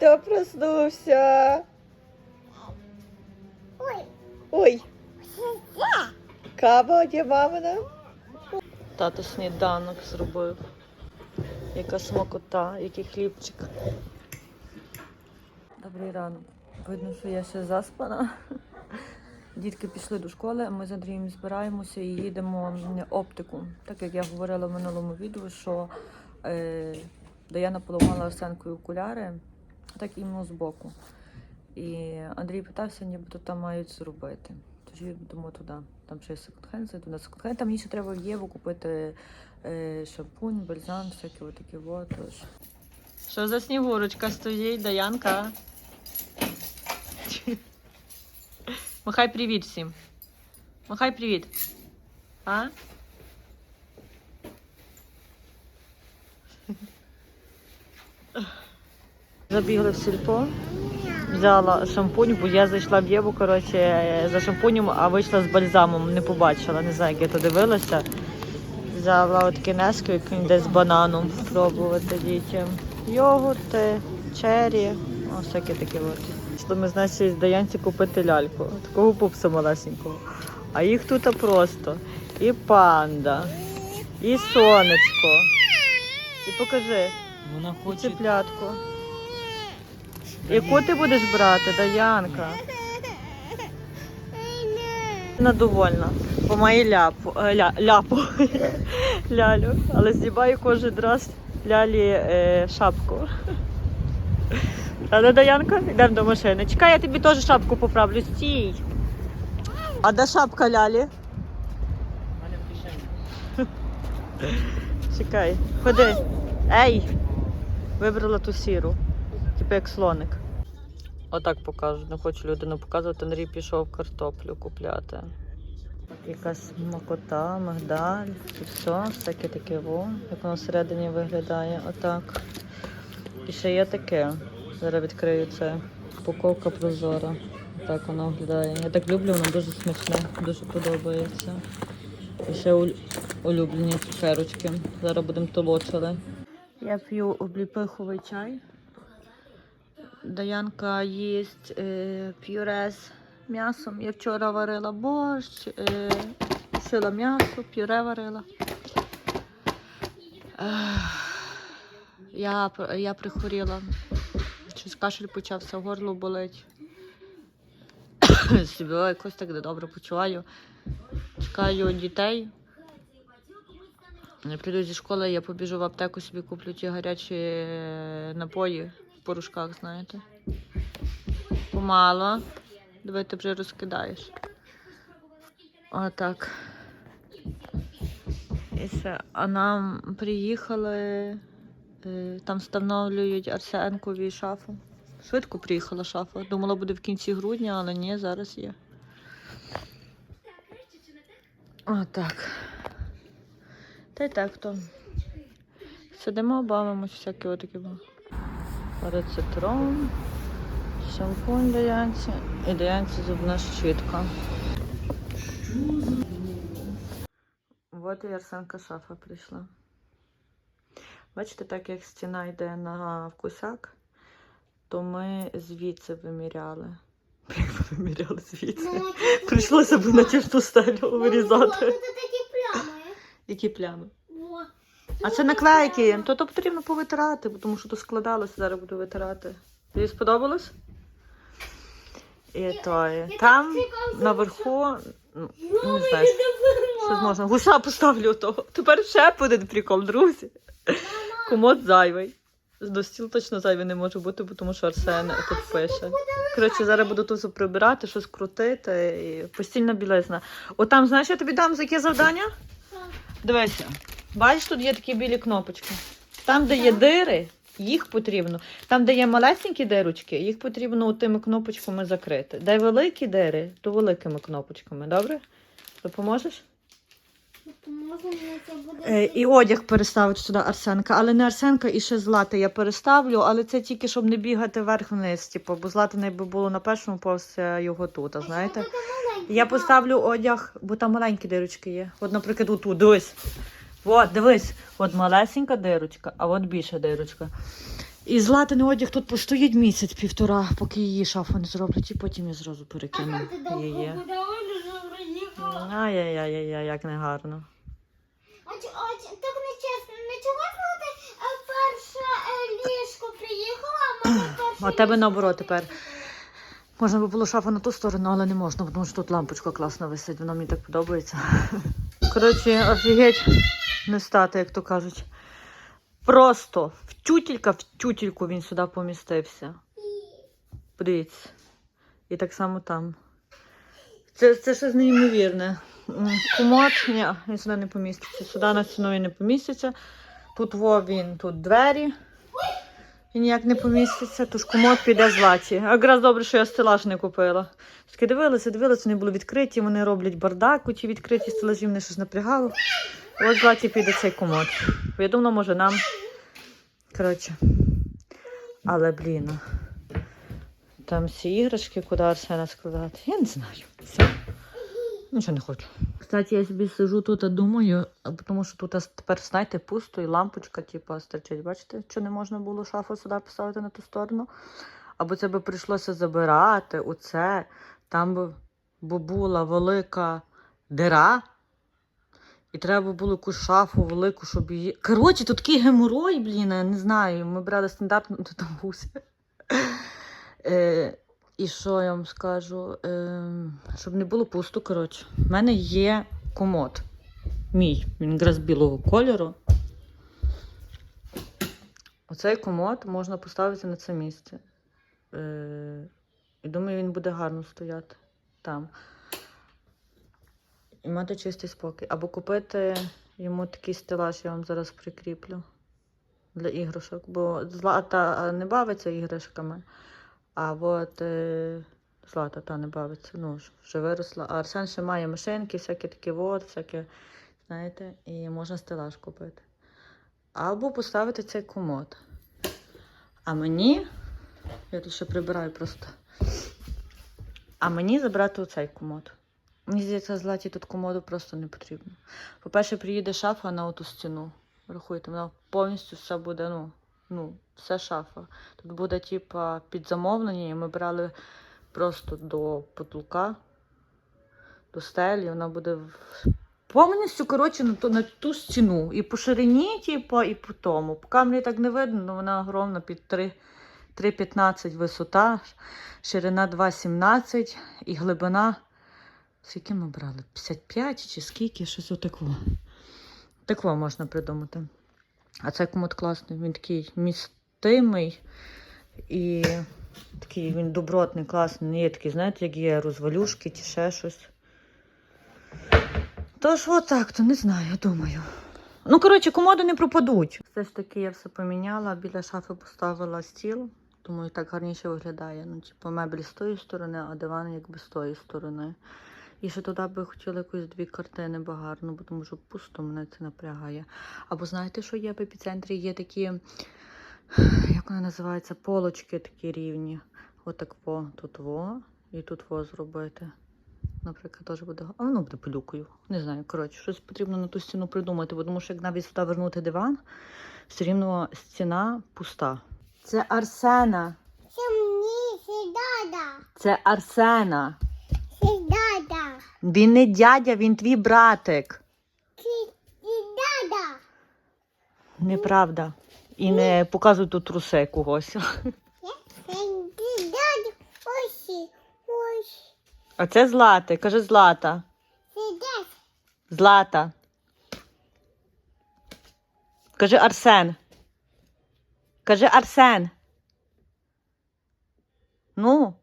Хто проснувся? Ой, Ой, кава де мамина? Тато сніданок зробив. Яка смакота, який хлібчик. Добрий ранок. Видно, що я ще заспана. Дітки пішли до школи, а ми з Андрієм збираємося і їдемо в оптику. Так як я говорила в минулому відео, що е, Даяна поламала Арсенкою окуляри, так іменно збоку. І Андрій питався, нібито там мають зробити. Тож їдемо туди. Там ще є секонд-хенд, зайду секонд-хенд. Там мені ще треба в Єву купити е, шампунь, бальзам, всякі отакі вот. Що за снігурочка стоїть, Даянка? Махай привіт всім. Махай привіт. А? Забігли в сільпо. Взяла шампунь, бо я зайшла в Єву, коротше, за шампунем, а вийшла з бальзамом, не побачила, не знаю, як я то дивилася. Взяла от кінеску, як він десь з бананом пробувати дітям. Йогурти, чері, о, всяке таке от. Пішли Ми, значить, Даянці купити ляльку, такого пупса малесенького. А їх тут просто. І панда, і сонечко. І покажи, Вона і цеплятку. Яку ти будеш брати, Даянка? Вона довольна. Бо має ляпу, е, ля, ляпу, лялю. Але здіваю кожен раз лялі е, шапку. Але Даянка, йдемо до машини. Чекай, я тобі теж шапку поправлю. Стій. А де шапка лялі? Чекай, ходи. Ей! Вибрала ту сіру. Типу як слоник. Отак покажу. Не хочу людину показувати. Андрій пішов картоплю купляти. Якась макота, мигдаль, і все, всяке таке во, як воно всередині виглядає. Отак. І ще є таке. Зараз відкрию це. Упаковка прозора. Так воно виглядає. Я так люблю, воно дуже смачне, дуже подобається. І ще улюблені цукерочки. Зараз будемо толочили. Я п'ю обліпиховий чай. Даянка їсть е, пюре з м'ясом. Я вчора варила борщ, е, сила м'ясо, пюре варила. Я, я прихворіла. Щось кашель почався, горло болить. Себе якось так добре почуваю. Чекаю дітей. Вони прийдуть зі школи, я побіжу в аптеку, собі куплю ті гарячі е, напої порошках, знаєте. Помало. Давай ти вже розкидаєш. Отак. І все. А нам приїхали, е, там встановлюють Арсенкові шафу. Швидко приїхала шафа. Думала, буде в кінці грудня, але ні, зараз є. Отак. Та й так то. Сидимо, бавимось, всякі отакі. бо. Рецетрон, шампунь даянці і даянці зубна щітка. От і Арсенка шафа прийшла. Бачите, так як стіна йде на вкусяк, то ми звідси виміряли. Виміряли звідси? Прийшлося б на тішту стелю вирізати. Це плями. Які плями? А це наклейки, то, то потрібно повитирати, бо тому що то складалося, зараз буду витирати. Тобі сподобалось? І то, і там наверху, ну, не знаю, що зможна. Гуся поставлю того. Тепер ще один прикол, друзі. Комод зайвий. До стіл точно зайвий не може бути, бо тому що Арсен тут пише. Коротше, зараз буду тут прибирати, щось крутити. І постільна білизна. Отам, знаєш, я тобі дам за яке завдання? Дивися. Бачиш, тут є такі білі кнопочки. Там, де є дири, їх потрібно. Там, де є малесенькі дирочки, їх потрібно тими кнопочками закрити. Де великі дири, то великими кнопочками, добре? Допоможеш? Може, мені це буде. Е, і одяг переставити сюди Арсенка, але не Арсенка і ще злата я переставлю, але це тільки щоб не бігати вверх-вниз, типу, бо злата би було на першому поверсі, а його тут, а знаєте. Я поставлю одяг, бо там маленькі дирочки є. От, наприклад, отут, дивись. От, дивись, от малесенька дирочка, а от більша дирочка. І златаний одяг тут постоїть місяць-півтора, поки її шафу не зроблять, і потім я зразу перекину її. Ай-яй-яй-яй, як негарно. А, так не чесно, не чого е, перше ліжко приїхала, а мене перше А тебе наоборот тепер. Можна би було шафу на ту сторону, але не можна, тому що тут лампочка класно висить, вона мені так подобається. Коротше, офігеть не стати, як то кажуть. Просто в тютілька в тютільку він сюди помістився. Подивіться. І так само там. Це, це щось неймовірне. Комод, ні, він сюди не поміститься. Сюди на він не поміститься. Тут во він, тут двері. І ніяк не поміститься, тож комод піде златі. А Якраз добре, що я стелаж не купила. Таки дивилася, дивилася, вони були відкриті, вони роблять бардак у ті відкриті стелажі, мене щось напрягало. От златі піде цей комод. Я думала, може нам. Коротше. Але, блін. Там всі іграшки, куди Арсена складати. Я не знаю. Все. Нічого не хочу. Кстати, я собі сижу тут, а думаю, тому що тут тепер, знаєте, пусто і лампочка, типу, стерчить. Бачите, що не можна було шафу сюди поставити на ту сторону. Або це би прийшлося забирати оце. Там би була велика дира. І треба було якусь шафу велику, щоб її. Коротше, тут такий геморой, блін, я не знаю. Ми брали стандартну там гуся. І що я вам скажу? Е, щоб не було пусто, коротше. У мене є комод. Мій. Він якраз білого кольору. Оцей комод можна поставити на це місце. Е, і думаю, він буде гарно стояти там. І мати чистий спокій. Або купити йому такий стелаж, я вам зараз прикріплю для іграшок. Бо злата не бавиться іграшками. А от е, Злата та не бавиться, ну вже виросла. А Арсен ще має машинки, всякі такі от, всякі, знаєте, і можна стелаж купити. Або поставити цей комод. А мені, я тут ще прибираю просто. А мені забрати оцей комод. Мені здається, златі тут комоду просто не потрібно. По-перше, приїде шафа на оту стіну. Рахуйте, вона повністю все буде, ну, ну, все шафа. Тут буде, типа, під замовлення, і ми брали просто до потолка, до стелі, вона буде повністю, коротше, на ту, на ту стіну. І по ширині, типа, і по тому. По камері так не видно, але вона огромна під 3, 3,15 висота, ширина 2,17 і глибина. Скільки ми брали? 55 чи скільки? Щось отаково. Такого можна придумати. А цей комод класний, він такий містимий і такий він добротний, класний. Не є такий, знаєте, як є розвалюшки чи ще щось. Тож, отак, то не знаю, думаю. Ну, коротше, комоди не пропадуть. Все ж таки я все поміняла, біля шафи поставила стіл. Думаю, так гарніше виглядає. Ну, типу, меблі з тої сторони, а диван якби з тої сторони. І ще туди би хотіла якось дві картини багарно, бо тому що пусто мене це напрягає. Або знаєте, що є в епіцентрі? Є такі, як вони називаються, полочки такі рівні. Отак во, тут во, і тут во зробити. Наприклад, теж буде. А воно буде пилюкою. Не знаю. Коротше, щось потрібно на ту стіну придумати, бо тому що як навіть сюди вернути диван, все рівно стіна пуста. Це Арсена. Це мені, це Це Арсена. Він не дядя, він твій братик. це. Неправда. І не показуй тут труси когось. А це Злати. Каже Злата. Злата. Каже Арсен. Каже Арсен. Ну,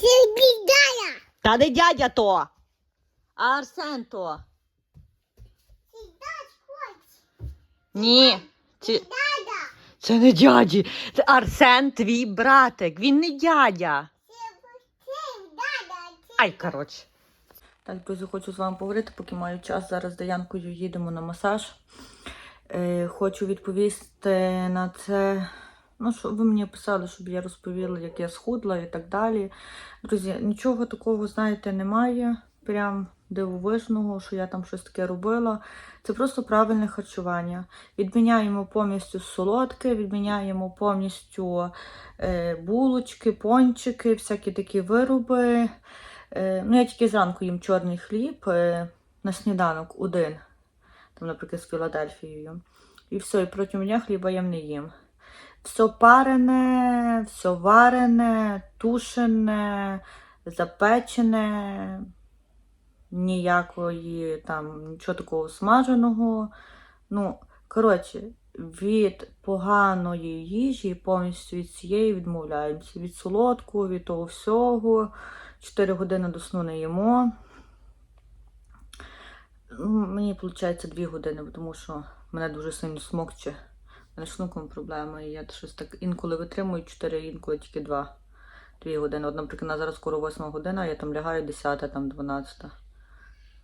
Це дада. та не дядя то. А Арсен то. Це Ні. Дада. Це не дяді. Це Арсен, твій братик. Він не дядя. Це, це це Ай, коротше. Так, друзі, хочу з вами поговорити, поки маю час. Зараз з Даянкою їдемо на масаж. Е, хочу відповісти на це. Ну, що ви мені писали, щоб я розповіла, як я схудла і так далі. Друзі, нічого такого, знаєте, немає. Прям дивовижного, що я там щось таке робила. Це просто правильне харчування. Відміняємо повністю солодке, відміняємо повністю е, булочки, пончики, всякі такі вироби. Е, ну, я тільки зранку їм чорний хліб е, на сніданок один, там, наприклад, з Філадельфією. І все, і протягом дня хліба я не їм. Все парене, все варене, тушене, запечене, ніякої там нічого такого смаженого. Ну, коротше, від поганої їжі повністю від цієї відмовляємося. Від солодкого, від того всього. 4 години до сну не їмо. Ну, Мені виходить 2 години, тому що мене дуже сильно смокче. Шлунком проблеми. Я щось так інколи витримую 4, інколи тільки 2. 2 години. От, наприклад, на зараз скоро 8 година, я там лягаю 10, там 12.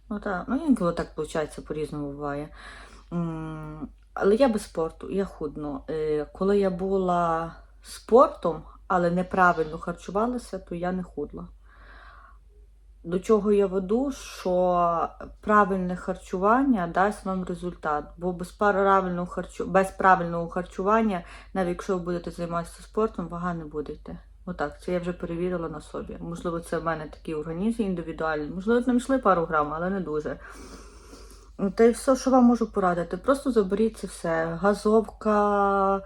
Ну так, ну інколи так виходить, по-різному буває. Але я без спорту, я худну. Е, Коли я була спортом, але неправильно харчувалася, то я не худла. До чого я веду, що правильне харчування дасть вам результат. Бо без правильного, харчу... без правильного харчування, навіть якщо ви будете займатися спортом, вага не буде йти. Отак, це я вже перевірила на собі. Можливо, це в мене такий організм індивідуальний. Можливо, там йшли пару грам, але не дуже. Та й все, що вам можу порадити. Просто заберіть це все. Газовка,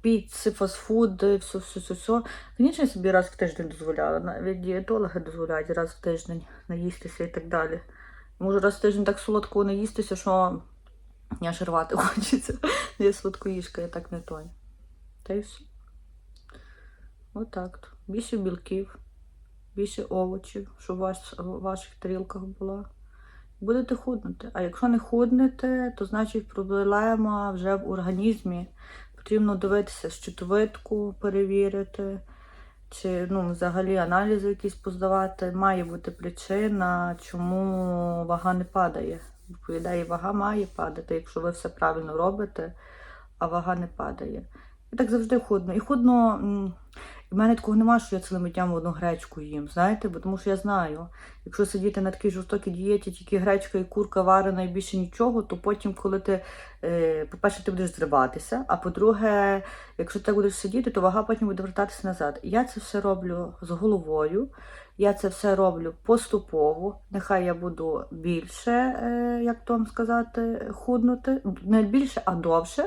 піци, фастфуди, все, все, все, все. Звісно, я собі раз в тиждень дозволяла. Навіть дієтологи дозволяють раз в тиждень наїстися і так далі. Можу раз в тиждень так солодкого наїстися, що я ж рвати хочеться. Я сладкоїжка, я так не той. Та й все. Отак. Більше білків, більше овочів, щоб у вас в ваших тарілках було. Будете худнути. А якщо не худнете, то значить проблема вже в організмі. Потрібно дивитися щитовидку, перевірити, чи ну, взагалі аналізи якісь поздавати. Має бути причина, чому вага не падає. Відповідає, вага має падати, якщо ви все правильно робите, а вага не падає. І так завжди худно. І худно. І в мене такого немає, що я цілими днями одну гречку їм, знаєте, бо тому що я знаю, якщо сидіти на такій жорстокій дієті, тільки гречка і курка варена і більше нічого, то потім, коли ти, е, по-перше, ти будеш зриватися, а по-друге, якщо ти будеш сидіти, то вага потім буде вертатися назад. Я це все роблю з головою, я це все роблю поступово. Нехай я буду більше, е, як то вам сказати, худнути, не більше, а довше.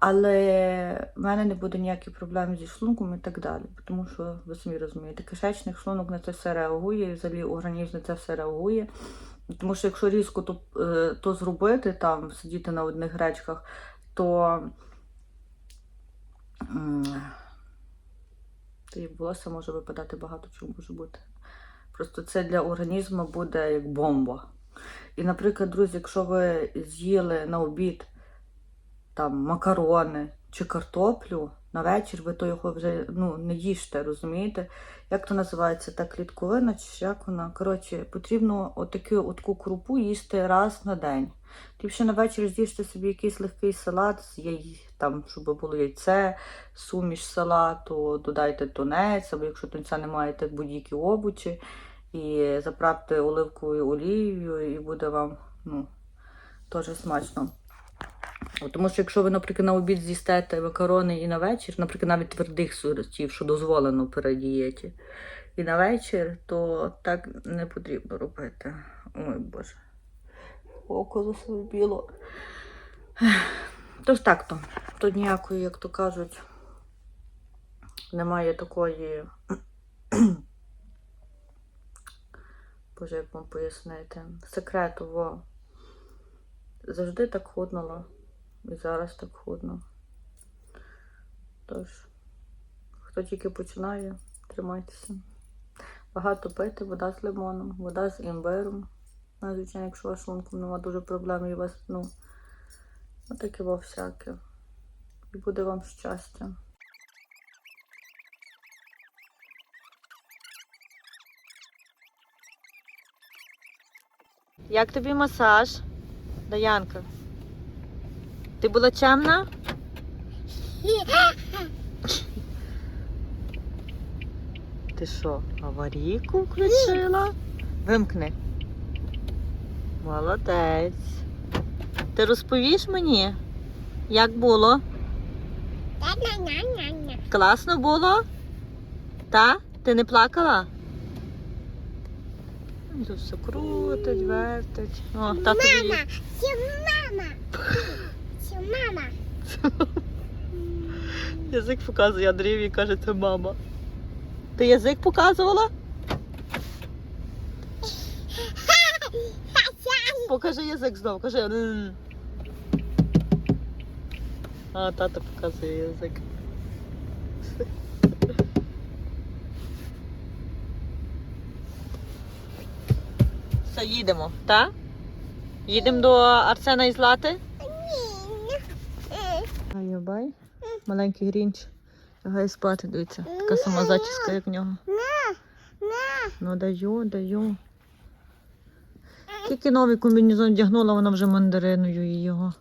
Але в мене не буде ніяких проблем зі шлунком і так далі. Тому що ви самі розумієте, кишечник, шлунок на це все реагує, і взагалі організм на це все реагує. Тому що якщо різко то, е, то зробити, там сидіти на одних гречках, то та і волосся може випадати багато чого може бути. Просто це для організму буде як бомба. І, наприклад, друзі, якщо ви з'їли на обід там макарони чи картоплю на вечір, ви то його вже ну, не їжте, розумієте? Як то називається та клітковина, чи як вона? Коротше, потрібно отаку, отаку крупу їсти раз на день. Ліпше на вечір з'їжте собі якийсь легкий салат, з яй, там, щоб було яйце, суміш салату, додайте тунець, або якщо тунця не маєте будь-які овочі, і заправте оливковою олією, і буде вам ну, теж смачно. Тому що якщо ви, наприклад, на обід з'їстете макарони і на вечір, наприклад, навіть твердих сортів, що дозволено при дієті, і на вечір, то так не потрібно робити. Ой Боже. Око засвербіло. Тож так то. Тут ніякої, як то кажуть, немає такої. Боже, як вам пояснити? Секрету, во. Завжди так худнула. І зараз так худно. Тож, хто тільки починає, тримайтеся. Багато пити, вода з лимоном, вода з імбиром. Ну, звичайно, якщо у вас шлунком немає дуже проблем і у вас, ну, отаке во всяке. І буде вам щастя. Як тобі масаж, Даянка? Ти була чемна? Ти що, аварійку включила? Вимкни. Молодець. Ти розповіш мені, як було? Класно було? Та? Ти не плакала? Тут все крутить, вертить. О, тато. Мама, це мама. Мама. Язик показує Андрієві і каже, це мама. Ти язик показувала? Покажи язик знов, кажи. А, тато показує язик. Все, їдемо, так? Їдемо до Арсена і Злати? А я бай. Маленький грінч. Лягає спати, дивіться. Така сама зачіска, як в нього. Ну даю, даю. Тільки новий комбінезон вдягнула, вона вже мандариною і його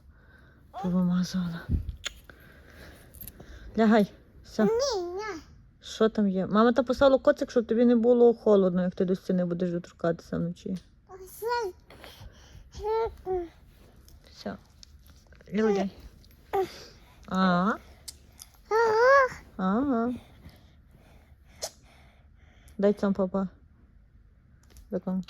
повимазала. Лягай. Все. Що там є? Мама та поставила коцик, щоб тобі не було холодно, як ти до стіни будеш доторкатися вночі. Все. Все. Ага. Ага. Дай там, папа. Так он.